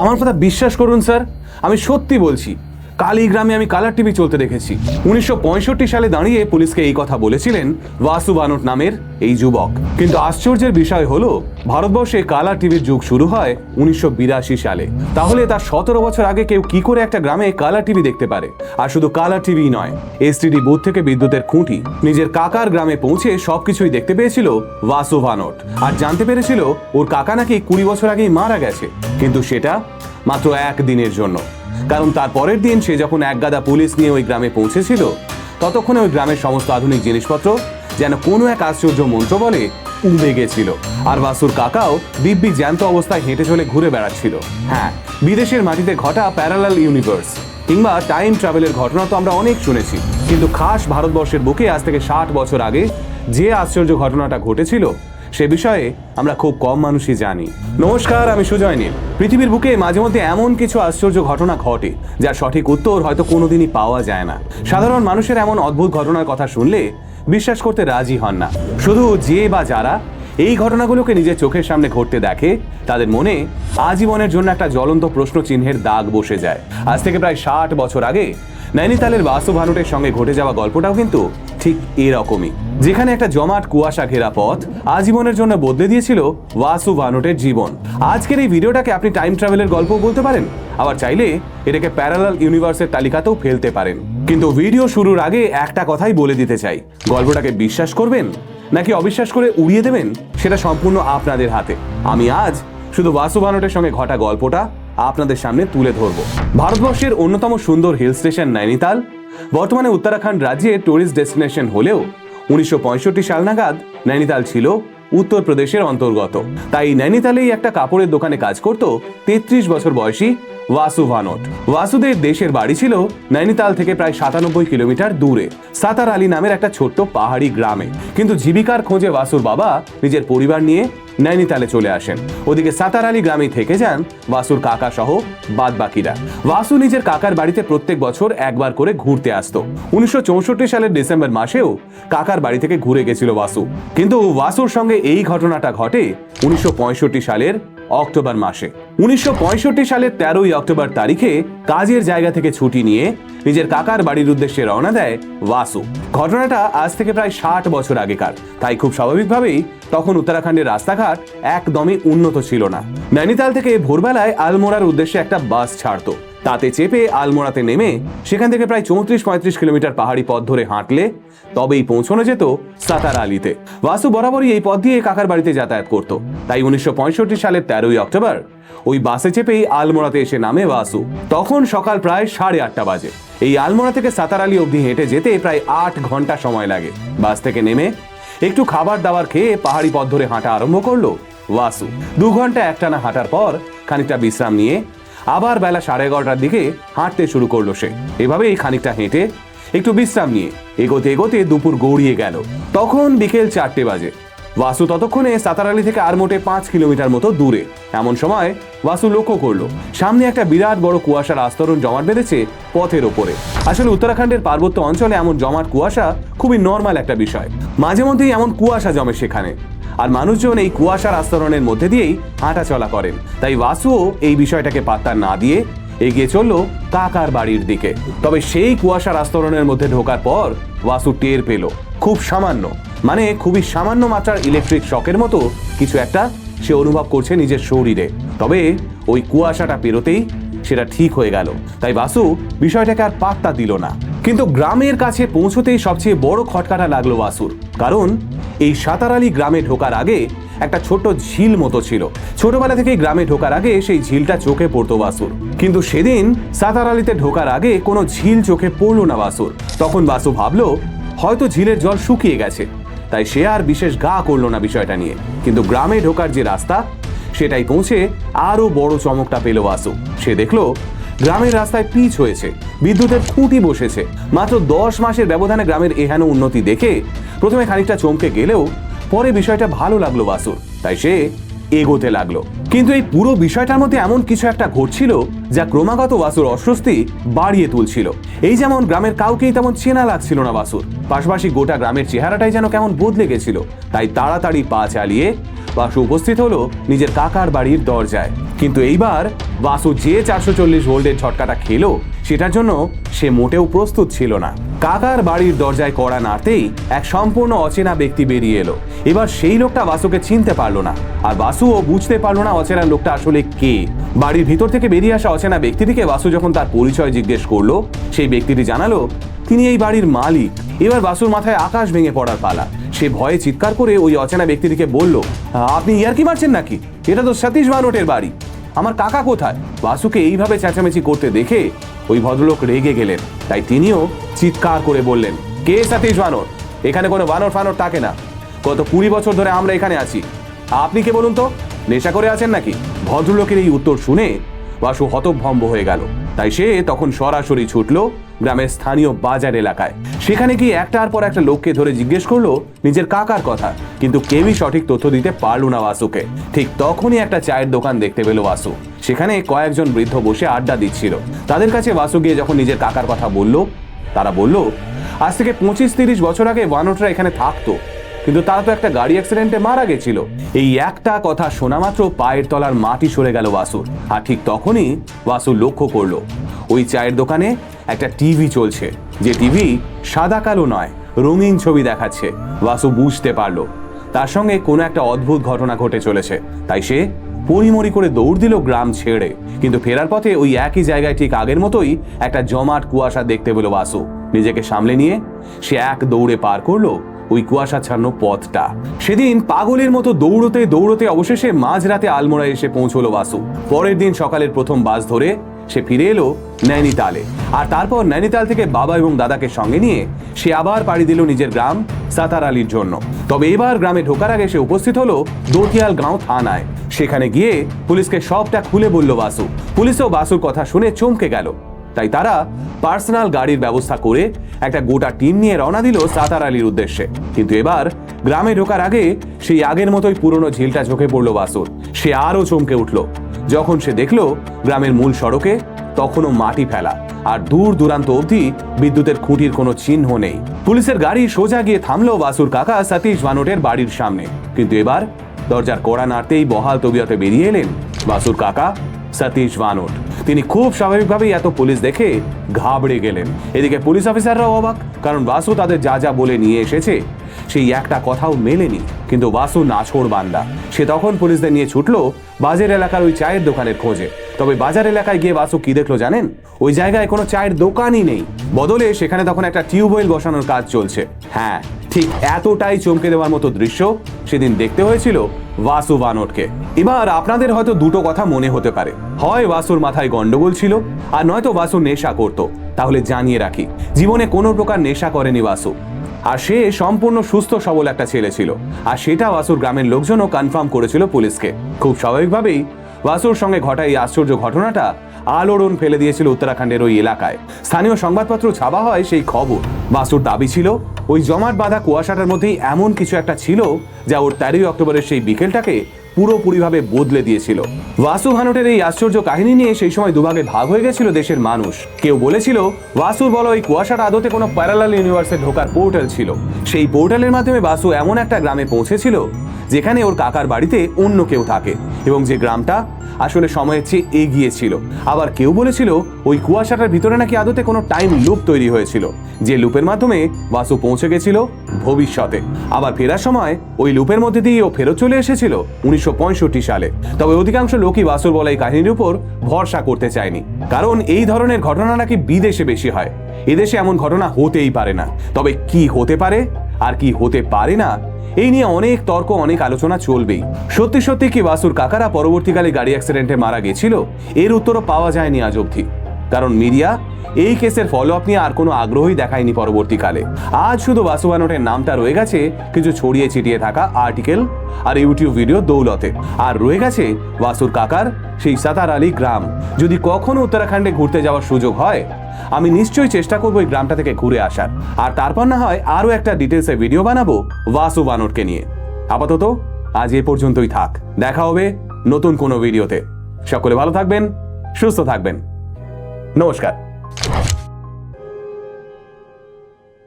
আমার কথা বিশ্বাস করুন স্যার। আমি সত্যি বলছি। কাল এই গ্রামে আমি কালার টিভি চলতে দেখেছি। উনিশশো পঁয়ষট্টি সালে দাঁড়িয়ে পুলিশকে এই কথা বলেছিলেন বাসু বানট নামের এই যুবক। কিন্তু আশ্চর্যের বিষয় হলো, ভারতবর্ষে কালার টিভির যুগ শুরু হয় উনিশশো বিরাশি সালে। তাহলে তার সতেরো বছর আগে কেউ কি করে একটা গ্রামে কালার টিভি দেখতে পারে? আর শুধু কালার টিভি নয় এসটিডি বুথ থেকে বিদ্যুতের খুঁটি, নিজের কাকার গ্রামে পৌঁছে সবকিছুই দেখতে পেয়েছিল বাসু ভানট আর জানতে পেরেছিল, ওর কাকা নাকি কুড়ি বছর আগেই মারা গেছে। কিন্তু সেটা মাত্র এক দিনের জন্য। কারণ তার পরের দিন সে যখন একগাদা পুলিশ নিয়ে ওই গ্রামে পৌঁছেছিল, ততক্ষণে ওই গ্রামের সমস্ত আধুনিক জিনিসপত্র যেন কোনো এক আশ্চর্য মন্ত্র বলে উবে গেছিল। আর বাসুর কাকাও দিব্যি জ্যান্ত অবস্থায় হেঁটে চলে ঘুরে বেড়াচ্ছিল। হ্যাঁ বিদেশের মাটিতে ঘটা প্যারালাল ইউনিভার্স কিংবা টাইম ট্রাভেলের ঘটনা তো আমরা অনেক শুনেছি। কিন্তু খাস ভারতবর্ষের বুকে আজ থেকে ষাট বছর আগে যে আশ্চর্য ঘটনাটা ঘটেছিল সে বিষয়ে আমরা খুব কম মানুষই জানি। নমস্কার, আমি সুজয় নীল। পৃথিবীর বুকে মাঝে মধ্যে এমন কিছু আশ্চর্য ঘটনা ঘটে, যার সঠিক উত্তর হয়তো কোনোদিনই পাওয়া যায় না। সাধারণ মানুষের এমন অদ্ভুত ঘটনার কথা শুনলে বিশ্বাস করতে রাজি হন না। শুধু যে বা যারা এই ঘটনাগুলোকে নিজের চোখের সামনে ঘটতে দেখে, তাদের মনে আজীবনের জন্য একটা জ্বলন্ত প্রশ্ন চিহ্নের দাগ বসে যায়। আজ থেকে প্রায় ষাট বছর আগে, নৈনিতালের বাসু ভানুটের সঙ্গে ঘটে যাওয়া গল্পটাও কিন্তু ঠিক এরকমই। যেখানে একটা জমাট কুয়াশা ঘেরা পথ আজীবনের জন্য বদলে দিয়েছিল বাসু ভানুটের জীবন। আজকের এই ভিডিওটাকে আপনি টাইম ট্রাভেলের গল্প বলতে পারেন, আবার চাইলে এটাকে প্যারালাল ইউনিভার্সের তালিকাতেও ফেলতে পারেন। কিন্তু ভিডিও শুরুর আগে একটা কথাই বলে দিতে চাই। গল্পটাকে বিশ্বাস করবেন, নাকি অবিশ্বাস করে উড়িয়ে দেবেন, সেটা সম্পূর্ণ আপনাদের হাতে। আমি আজ শুধু বাসু ভানুটের সঙ্গে ঘটা গল্পটা আপনাদের সামনে তুলে ধরব। ভারতবর্ষের অন্যতম সুন্দর হিল স্টেশন, নৈনিতাল বর্তমানে উত্তরাখণ্ড রাজ্যে টুরিস্ট ডেস্টিনেশন হলেও উনিশশো পঁয়ষট্টি সাল নাগাদ নৈনিতাল ছিল উত্তরপ্রদেশের অন্তর্গত। তাই নৈনিতালেই একটা কাপড়ের দোকানে কাজ করত তেত্রিশ বছর বয়সী ওয়াসু ভানট। ওয়াসুদের দেশের বাড়ি ছিল নৈনিতাল থেকে প্রায় সাতানব্বই কিলোমিটার দূরে, সাতার আলী নামের একটা ছোট্ট পাহাড়ি গ্রামে। কিন্তু জীবিকার খোঁজে ওয়াসুর বাবা নিজের পরিবার নিয়ে নৈনিতালে চলে আসেন। ওদিকে সাতার আলী গ্রামে থেকে যান বাসুর কাকা সহ বাদ বাকিরা বাসু নিজের কাকার বাড়িতে প্রত্যেক বছর একবার করে ঘুরতে আসতো। উনিশশো চৌষট্টি সালের ডিসেম্বর মাসেও কাকার বাড়ি থেকে ঘুরে গেছিল বাসু কিন্তু বাসুর সঙ্গে এই ঘটনাটা ঘটে উনিশশো পঁয়ষট্টি সালের অক্টোবর মাসে। উনিশশো সালের তেরোই অক্টোবর তারিখে কাজের জায়গা থেকে ছুটি নিয়ে নিজের কাকার বাড়ির উদ্দেশ্যে রওনা দেয় বাসু ঘটনাটা আজ থেকে প্রায় ষাট বছর আগেকার। তাই খুব স্বাভাবিকভাবেই তখন উত্তরাখণ্ডের রাস্তাঘাট একদমই উন্নত ছিল না। নৈনিতাল থেকে ভোরবেলায় আলমোড়ার উদ্দেশ্যে একটা বাস ছাড়তো। তাতে চেপে আলমোড়াতে নেমে সেখান থেকে প্রায় চৌত্রিশ পঁয়ত্রিশ কিলোমিটার পাহাড়ি পথ ধরে হাঁটলে তবেই পৌঁছানো যেত সাতার আলিতে। বাসু বরাবরই এই পথ দিয়ে কাকার বাড়িতে যাতায়াত করত। তাই উনিশশো সালের তেরোই অক্টোবর ওই বাসে চেপেই আলমোড়াতে এসে নামে বাসু। তখন সকাল প্রায় সাড়ে আটটা বাজে। এই আলমোড়া থেকে সাতার আলী অবধি হেঁটে যেতে প্রায় আট ঘণ্টা সময় লাগে। বাস থেকে নেমে একটু খাবার দাবার খেয়ে পাহাড়ি পথ ধরে হাঁটা আরম্ভ করল ওয়াসু দু ঘণ্টা একটানা হাঁটার পর খানিকটা বিশ্রাম নিয়ে আবার বেলা সাড়ে এগারোটার দিকে হাঁটতে শুরু করল সে। এভাবেই খানিকটা হেঁটে একটু বিশ্রাম নিয়ে এগোতে এগোতে দুপুর গড়িয়ে গেল। তখন বিকেল চারটে বাজে। বাসু ততক্ষণে সাতারালি থেকে আর মোটে পাঁচ কিলোমিটার মতো দূরে। এমন সময় বাসু লক্ষ্য করল, সামনে একটা বিরাট বড় কুয়াশার আস্তরণ জমাট বেঁধেছে পথের ওপরে। আসলে উত্তরাখণ্ডের পার্বত্য অঞ্চলে এমন জমাট কুয়াশা খুবই নর্মাল একটা বিষয়। মাঝে মধ্যেই এমন কুয়াশা জমে সেখানে। আর মানুষজন এই কুয়াশার আস্তরণের মধ্যে দিয়েই হাঁটা চলা করেন। তাই বাসুও এই বিষয়টাকে পাত্তা না দিয়ে এগিয়ে চলল কাকার বাড়ির দিকে। তবে সেই কুয়াশার আস্তরণের মধ্যে ঢোকার পর বাসু টের পেল। খুব সামান্য। মানে খুবই সামান্য মাত্রার ইলেকট্রিক শকের মতো কিছু একটা সে অনুভব করছে নিজের শরীরে। তবে ওই কুয়াশাটা পেরোতেই সেটা ঠিক হয়ে গেল। তাই বাসু বিষয়টাকে আর পাত্তা দিল না। কিন্তু গ্রামের কাছে পৌঁছতেই সবচেয়ে বড় খটকাটা লাগল বাসুর। কারণ এই সাতারালি গ্রামে ঢোকার আগে একটা ছোট্ট ঝিল মতো ছিল। ছোটবেলা থেকেই গ্রামে ঢোকার আগে সেই ঝিলটা চোখে পড়তো বাসুর। কিন্তু সেদিন সাতারালিতে ঢোকার আগে কোনো ঝিল চোখে পড়ল না বাসুর। তখন বাসু ভাবলো, হয়তো ঝিলের জল শুকিয়ে গেছে। তাই সে আর বিশেষ গা করল না বিষয়টা নিয়ে। কিন্তু গ্রামে ঢোকার যে রাস্তা, সেটাই পৌঁছে আরও বড় চমকটা পেল বাসু। সে দেখল, গ্রামের রাস্তায় পিচ হয়েছে, বিদ্যুতের খুঁটি বসেছে। মাত্র দশ মাসের ব্যবধানে গ্রামের এহেন উন্নতি দেখে প্রথমে খানিকটা চমকে গেলেও পরে বিষয়টা ভালো লাগল বাসুর, তাই সে এগোতে লাগল। কিন্তু এই পুরো বিষয়টার মধ্যে এমন কিছু একটা ঘটছিল যা ক্রমাগত বাসুর অস্বস্তি বাড়িয়ে তুলছিল। এই যেমন গ্রামের কাউকেই তেমন চেনা লাগছিল না বাসুর। পাশাপাশি গোটা গ্রামের চেহারাটাই যেন কেমন বদলে গেছিল, তাই তাড়াতাড়ি পা চালিয়ে বাসু উপস্থিত হলো নিজের কাকার বাড়ির দরজায়। কিন্তু এইবার বাসু যে চারশো চল্লিশ ভোল্টের ঝটকাটা খেলো, সেটার জন্য সে মোটেও প্রস্তুত ছিল না। কাকার বাড়ির দরজায় কড়া নাড়তেই এক সম্পূর্ণ অচেনা ব্যক্তি বেরিয়ে এলো। এবার সেই লোকটা বাসুকে চিনতে পারল না। আর বাসুও বুঝতে পারল না অচেনা লোকটা আসলে কে। বাড়ির ভিতর থেকে বেরিয়ে আসা অচেনা ব্যক্তিটিকে বাসু যখন তার পরিচয় জিজ্ঞেস করল, সেই ব্যক্তিটি জানালো, তিনি এই বাড়ির মালিক। এবার বাসুর মাথায় আকাশ ভেঙে পড়ার পালা। সে ভয়ে চিৎকার করে ওই অচেনা ব্যক্তিটিকে বলল, আপনি ইয়ার কি মারছেন নাকি? এটা তো সতীশ বানোটের বাড়ি। আমার কাকা কোথায়? বাসুকে এইভাবে চেঁচামেচি করতে দেখে ওই ভদ্রলোক রেগে গেলেন। তাই তিনিও চিৎকার করে বললেন, কে সতীশ বানর? এখানে কোনো বানর ফানর থাকে না। গত কুড়ি বছর ধরে আমরা এখানে আছি। আপনি কে বলুন তো? নেশা করে আছেন নাকি? ভদ্রলোকের এই উত্তর শুনে বাসু হতভম্ব হয়ে গেল। তাই সে তখন সরাসরি ছুটলো গ্রামের স্থানীয় বাজার এলাকায়। সেখানে গিয়ে একটার পর একটা লোককে ধরে জিজ্ঞেস করল নিজের কাকার কথা। কিন্তু কেউই সঠিক তথ্য দিতে পারল না বাসুকে। ঠিক তখনই একটা চায়ের দোকান দেখতে পেল বাসু। সেখানে কয়েকজন বৃদ্ধ বসে আড্ডা দিচ্ছিল। তাদের কাছে বাসু গিয়ে যখন নিজের কাকার কথা বলল, তারা বলল, আজ থেকে পঁচিশ তিরিশ বছর আগে বানরটা এখানে থাকতো। কিন্তু তারা তো একটা গাড়ি অ্যাক্সিডেন্টে মারা গেছিল। এই একটা কথা শোনা মাত্র পায়ের তলার মাটি সরে গেল বাসুর। আর ঠিক তখনই বাসু লক্ষ্য করল, ওই চায়ের দোকানে একটা টিভি চলছে, যে টিভি সাদা কালো নয়, রঙিন ছবি দেখাচ্ছে। বাসু বুঝতে পারল। তার সঙ্গে কোনো একটা অদ্ভুত ঘটনা ঘটে চলেছে। তাই সে পরিমরি করে দৌড় দিল গ্রাম ছেড়ে। কিন্তু ফেরার পথে ওই একই জায়গায় ঠিক আগের মতোই একটা জমাট কুয়াশা দেখতে পেল বাসু। নিজেকে সামলে নিয়ে সে এক দৌড়ে পার করল ওই কুয়াশা কুয়াশাচ্ছন্ন পথটা। সেদিন পাগলের মতো দৌড়তে দৌড়তে অবশেষে মাঝরাতে আলমোড়ায় এসে পৌঁছলো বাসু। পরের দিন সকালের প্রথম বাস ধরে সে ফিরে এলো নৈনিতালে। আর তারপর নৈনিতাল থেকে বাবা এবং দাদাকে সঙ্গে নিয়ে সে আবার পাড়ি দিল নিজের গ্রাম সাতার আলীর জন্য। তবে এবার গ্রামে ঢোকার আগে সে উপস্থিত হলো দোতিয়াল গাঁও থানায়। সেখানে গিয়ে পুলিশকে সবটা খুলে বলল বাসু। পুলিশও বাসুর কথা শুনে চমকে গেল। তাই তারা পার্সোনাল গাড়ির ব্যবস্থা করে একটা গোটা টিম নিয়ে রওনা দিল সাতার আলীর উদ্দেশ্যে। কিন্তু এবার গ্রামে ঢোকার আগে সেই আগের মতোই পুরনো ঝিলটা চোখে পড়ল বাসুর। সে আরও চমকে উঠল। যখন সে দেখল গ্রামের মূল সড়কে তখনও মাটি ফেলা, আর দূর দূরান্ত অবধি বিদ্যুতের খুঁটির কোনো চিহ্ন নেই। পুলিশের গাড়ি সোজা গিয়ে থামলো বাসুর কাকা সতীশ বানোটের বাড়ির সামনে। কিন্তু এবার দরজার কড়া নাড়তেই বহাল তবিয়তে বেরিয়ে এলেন বাসুর কাকা সতীশ বানোট তিনি খুব স্বাভাবিকভাবেই এত পুলিশ দেখে ঘাবড়ে গেলেন। এদিকে পুলিশ অফিসাররাও অবাক, কারণ বাসু তাদের যা যা বলে নিয়ে এসেছে সেই একটা কথাও মেলেনি। কিন্তু বাসু নাছোড় বান্দা। সে তখন পুলিশদের নিয়ে ছুটলো বাজার এলাকার ওই চায়ের দোকানের খোঁজে। তবে বাজার এলাকায় গিয়ে বাসু কি দেখল জানেন? ওই জায়গায় কোনো চায়ের দোকানই নেই। বদলে সেখানে তখন একটা টিউবওয়েল বসানোর কাজ চলছে। হ্যাঁ ঠিক এতটাই চমকে দেওয়ার মতো দৃশ্য সেদিন দেখতে হয়েছিল বাসু বানটকে এবার আপনাদের হয়তো দুটো কথা মনে হতে পারে। হয় বাসুর মাথায় গন্ডগোল ছিল, আর নয়তো বাসু নেশা করত। তাহলে জানিয়ে রাখি, জীবনে কোনো প্রকার নেশা করেনি বাসু। আর সে সম্পূর্ণ সুস্থ সবল একটা ছেলে ছিল। আর সেটা ওয়াসুর গ্রামের লোকজনও কনফার্ম করেছিল পুলিশকে। খুব স্বাভাবিকভাবেই ওয়াসুর সঙ্গে ঘটা এই আশ্চর্য ঘটনাটা আলোড়ন ফেলে দিয়েছিল উত্তরাখণ্ডের ওই এলাকায়। স্থানীয় সংবাদপত্র ছাপা হয় সেই খবর। বাসুর দাবি ছিল, ওই জমাট বাঁধা কুয়াশাটার মধ্যেই এমন কিছু একটা ছিল যা ওর তেরোই অক্টোবরের সেই বিকেলটাকে পুরোপুরিভাবে বদলে দিয়েছিল। ওয়াসু ভানুটের এই আশ্চর্য কাহিনী নিয়ে সেই সময় দুভাগে ভাগ হয়ে গেছিল দেশের মানুষ। কেউ বলেছিল বাসুর বলো, এই কুয়াশাটা আদতে কোনো প্যারালাল ইউনিভার্সে ঢোকার পোর্টাল ছিল। সেই পোর্টালের মাধ্যমে বাসু এমন একটা গ্রামে পৌঁছেছিল, যেখানে ওর কাকার বাড়িতে অন্য কেউ থাকে এবং যে গ্রামটা আসলে সময়ের চেয়ে এগিয়ে ছিল। আবার কেউ বলেছিল, ওই কুয়াশাটার ভিতরে নাকি আদতে কোনো টাইম লুপ তৈরি হয়েছিল, যে লুপের মাধ্যমে বাসু পৌঁছে গেছিল ভবিষ্যতে। আবার ফেরার সময় ওই লুপের মধ্যে দিয়ে ও ফেরত চলে এসেছিল উনিশশো পঁয়ষট্টি সালে। তবে অধিকাংশ লোকই বাসুর বলা এই কাহিনীর উপর ভরসা করতে চায়নি। কারণ এই ধরনের ঘটনা নাকি বিদেশে বেশি হয়। এদেশে এমন ঘটনা হতেই পারে না। তবে কি হতে পারে আর কি হতে পারে না এই নিয়ে অনেক তর্ক, অনেক আলোচনা চলবেই। সত্যি সত্যি কি বাসুর কাকারা পরবর্তীকালে গাড়ি অ্যাক্সিডেন্টে মারা গেছিল? এর উত্তরও পাওয়া যায়নি আজ অবধি। কারণ মিডিয়া এই কেসের ফলো আপ নিয়ে আর কোনো আগ্রহই দেখায়নি পরবর্তীকালে। আজ শুধু বাসু বানোটের নামটা রয়ে গেছে, কিছু ছড়িয়ে ছিটিয়ে থাকা আর্টিকেল আর ইউটিউব ভিডিও দৌলতে। আর রয়ে গেছে বাসুর কাকার সেই সাতার আলী গ্রাম। যদি কখনো উত্তরাখণ্ডে ঘুরতে যাওয়ার সুযোগ হয়, আমি নিশ্চয়ই চেষ্টা করব এই গ্রামটা থেকে ঘুরে আসার। আর তারপর না হয় আরও একটা ডিটেলসে ভিডিও বানাবো বাসু বানরকে নিয়ে। আপাতত আজ এ পর্যন্তই থাক। দেখা হবে নতুন কোনো ভিডিওতে সকলে ভালো থাকবেন, সুস্থ থাকবেন। নমস্কার। Oh.